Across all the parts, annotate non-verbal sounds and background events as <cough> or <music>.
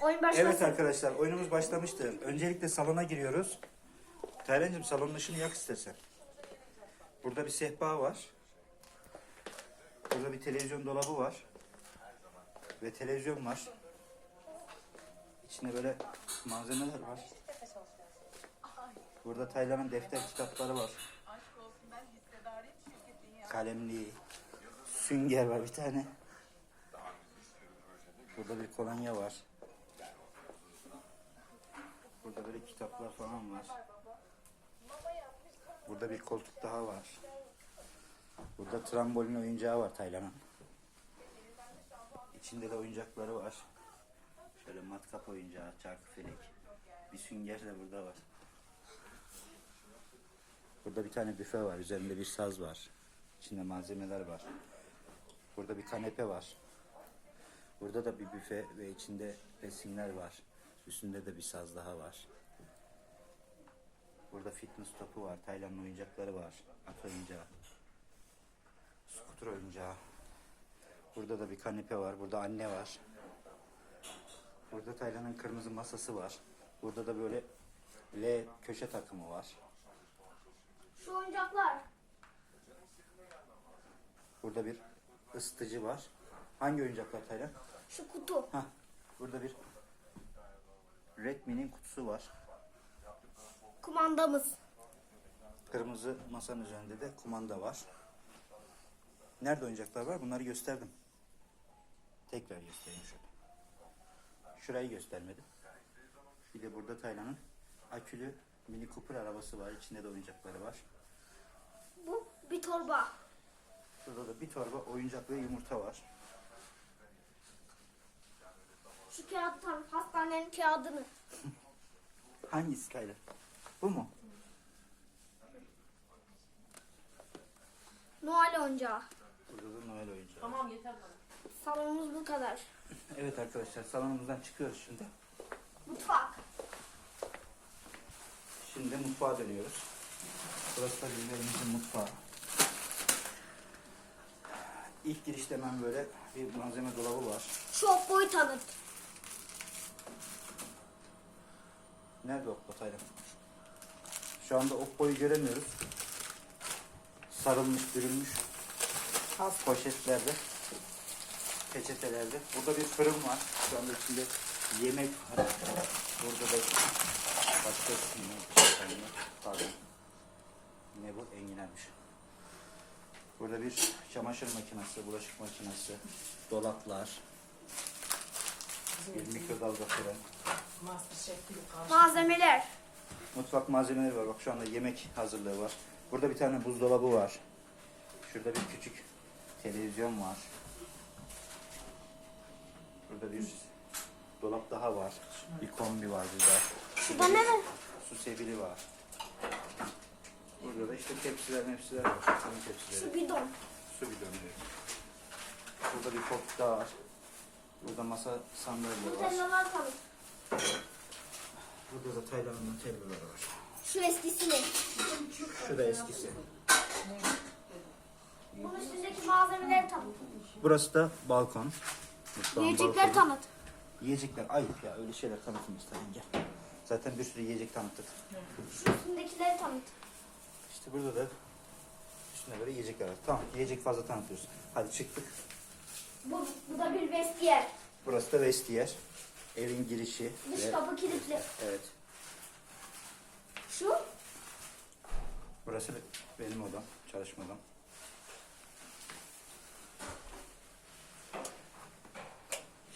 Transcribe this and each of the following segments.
Oyun başlasın. Evet arkadaşlar oyunumuz başlamıştır. Öncelikle salona giriyoruz. Taylancığım salonun ışığını yak istersen. Burada bir sehpa var. Burada bir televizyon dolabı var. Ve televizyon var. İçinde böyle malzemeler var. Burada Taylan'ın defter kitapları var. Kalemliği. Sünger var bir tane. Burada bir kolonya var. Burada böyle kitaplar falan var. Burada bir koltuk daha var. Burada trambolin oyuncağı var Taylan'ın. İçinde de oyuncakları var. Şöyle matkap oyuncağı, çarkı felek. Bir sünger de burada var. Burada bir tane büfe var. Üzerinde bir saz var. İçinde malzemeler var. Burada bir kanepe var. Burada da bir büfe ve içinde resimler var. Üstünde de bir saz daha var. Burada fitness topu var. Tayland'ın oyuncakları var. At oyuncağı. Skuter oyuncağı. Burada da bir kanepe var. Burada anne var. Burada Tayland'ın kırmızı masası var. Burada da böyle L köşe takımı var. Şu oyuncaklar. Burada bir ısıtıcı var. Hangi oyuncaklar Tayland? Şu kutu. Hah, burada bir Redmi'nin kutusu var. Kumandamız. Kırmızı masanın üzerinde de kumanda var. Nerede oyuncaklar var? Bunları gösterdim. Tekrar göstereyim şöyle. Şurayı göstermedim. Bir de burada Taylan'ın akülü Mini Cooper arabası var. İçinde de oyuncakları var. Bu bir torba. Burada da bir torba oyuncak ve yumurta var. Şu kağıttan hastanenin kağıdını. Hangisi Taylan? Bu mu? Noel oyuncağı. Burada da Noel oyuncağı. Tamam yeter bana. Salonumuz bu kadar. <laughs> Evet arkadaşlar salonumuzdan çıkıyoruz şimdi. Mutfak. Şimdi mutfağa dönüyoruz. Burası da bizim evimizin mutfağı. İlk girişte hemen böyle bir malzeme dolabı var. Şu Oppo'yu tanıt. Nerede Oppo Taylan? Şu anda Oppo'yu göremiyoruz. Sarılmış, bürünmüş. Az poşetlerde, peçetelerde. Burada bir fırın var. Şu anda içinde yemek var. Burada da başka. Pardon. Ne bu? Enginarmış. Burada bir çamaşır makinesi, bulaşık makinesi, dolaplar, bir mikrodalga fırın. Masterchef gibi karşı. Malzemeler. Mutfak malzemeleri var. Bak şu anda yemek hazırlığı var. Burada bir tane buzdolabı var. Şurada bir küçük televizyon var. Burada bir dolap daha var. Bir kombi var burada. Şurada ne var? Su sebili var. Burada da işte tepsiler mepsiler var. Fırın tepsileri. Şu bidon. Su bidonları. Burada bir koltuk daha var. Burada masa sandalye var. Nutellalar tanıt. Burada da Tayland'ın tellileri var. Şu eskisini. Şu da eskisi. Bunun üstündeki malzemeleri tanıt. Burası da balkon. Mutfağın Yiyecekler balkonu. tanıt. Yiyecekler ayıp ya öyle şeyler tanıtılmaz tabii gel. Zaten bir sürü yiyecek tanıttık. Şu üstündekileri tanıt. İşte burada da üstüne böyle yiyecekler var. Tamam yiyecek fazla tanıtıyoruz. Hadi çıktık. Bu, bu da bir vestiyer. Burası da vestiyer. Evin girişi. Dış ve- kapı kilitli. Evet. Şu Burası benim odam. Çalışma odam.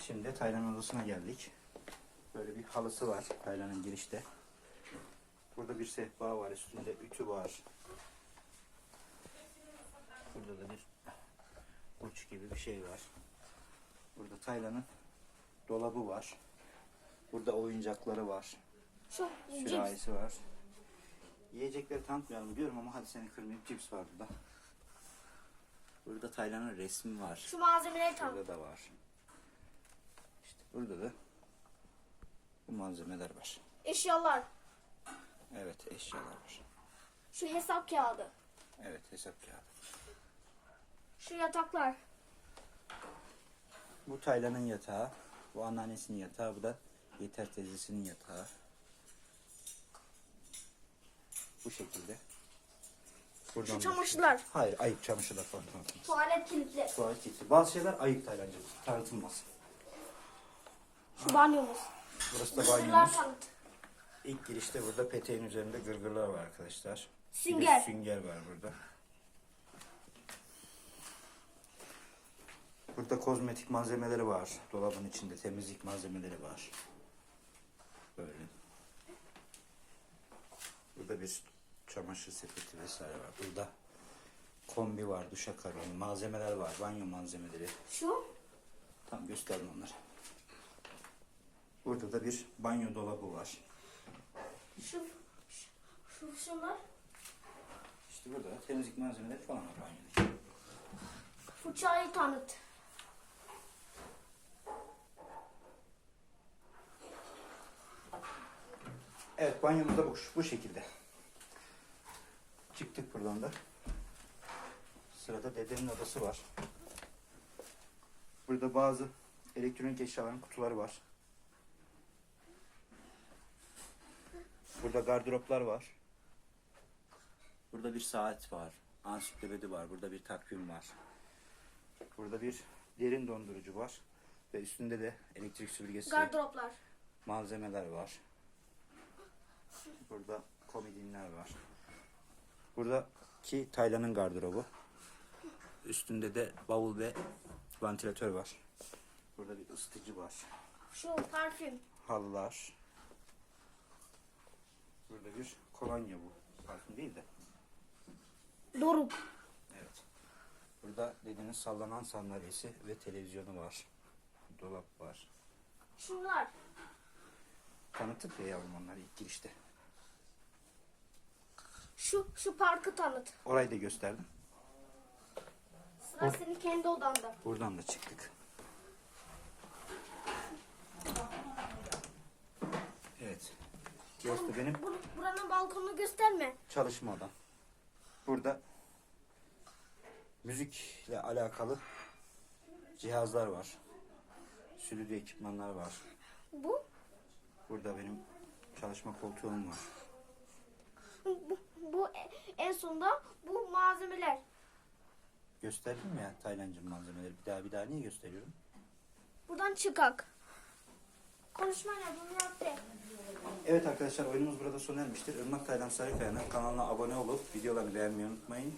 Şimdi Taylan odasına geldik. Böyle bir halısı var Taylan'ın girişte. Burada bir sehpa var. Üstünde ütü var. Burada da bir uç gibi bir şey var. Burada Taylan'ın dolabı var. Burada oyuncakları var. şu cips. Sürahisi var. Yiyecekleri tanıtmayalım diyorum ama hadi seni kırmayayım. Cips var burada. Burada Taylan'ın resmi var. Şu malzemeleri tanıt. Burada da var. İşte burada da bu malzemeler var. Eşyalar. Evet eşyalar var. Şu hesap kağıdı. Evet hesap kağıdı. Şu yataklar. Bu Taylan'ın yatağı. Bu anneannesinin yatağı. Bu da Yeter teyzesinin yatağı. Bu şekilde. Buradan Şu çamaşırlar. Hayır ayık çamaşırlar falan tanıtılmaz. Tuvalet kilitli. Tuvalet gitti. Bazı şeyler ayık Taylancı. Tanıtılmaz. Şu banyomuz. Burası da banyomuz. İlk girişte burada peteğin üzerinde gırgırlar var arkadaşlar. Bir Sünger. sünger var burada. Burada kozmetik malzemeleri var. Dolabın içinde temizlik malzemeleri var. Böyle. Burada bir çamaşır sepeti vesaire var. Burada kombi var, duşakabin, malzemeler var, banyo malzemeleri. Şu. Tam gösterdim onları. Burada da bir banyo dolabı var. Şu. Şu. şu şunlar. İşte burada temizlik malzemeleri falan var banyoda. Fırçayı tanıt. Evet banyomuz da bu, bu şekilde. Çıktık buradan da. Sırada dedenin odası var. Burada bazı elektronik eşyaların kutuları var. Burada gardıroplar var. Burada bir saat var. Ansiklopedi var. Burada bir takvim var. Burada bir derin dondurucu var. Ve üstünde de elektrik süpürgesi Gardıroplar. malzemeler var. Burada komodinler var. Buradaki Taylan'ın gardırobu. Üstünde de bavul ve vantilatör var. Burada bir ısıtıcı var. Şu parfüm. Halılar. Burada bir kolonya bu. Parfüm değil de. Doruk. Evet. Burada dedenin sallanan sandalyesi ve televizyonu var. Dolap var. Şunlar. Tanıttık ya yavrum onları ilk girişte. Şu şu parkı tanıt. Orayı da gösterdim. Sıra senin kendi odanda. Buradan da çıktık. Evet. Burası benim Bu, buranın balkonunu gösterme. çalışma odam. Burada müzikle alakalı cihazlar var. Stüdyo ekipmanlar var. Bu. Burada benim çalışma koltuğum var. Bu, bu en sonunda bu malzemeler. Gösterdim ya Taylancım malzemeleri. Bir daha bir daha niye gösteriyorum? Buradan çıkak. Konuşmayla bunu yaptı. Evet arkadaşlar oyunumuz burada sona ermiştir. Irmak Taylan Sarıkaya'nın kanalına abone olup videolarını beğenmeyi unutmayın.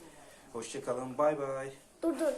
Hoşçakalın. Bay bay. Dur dur.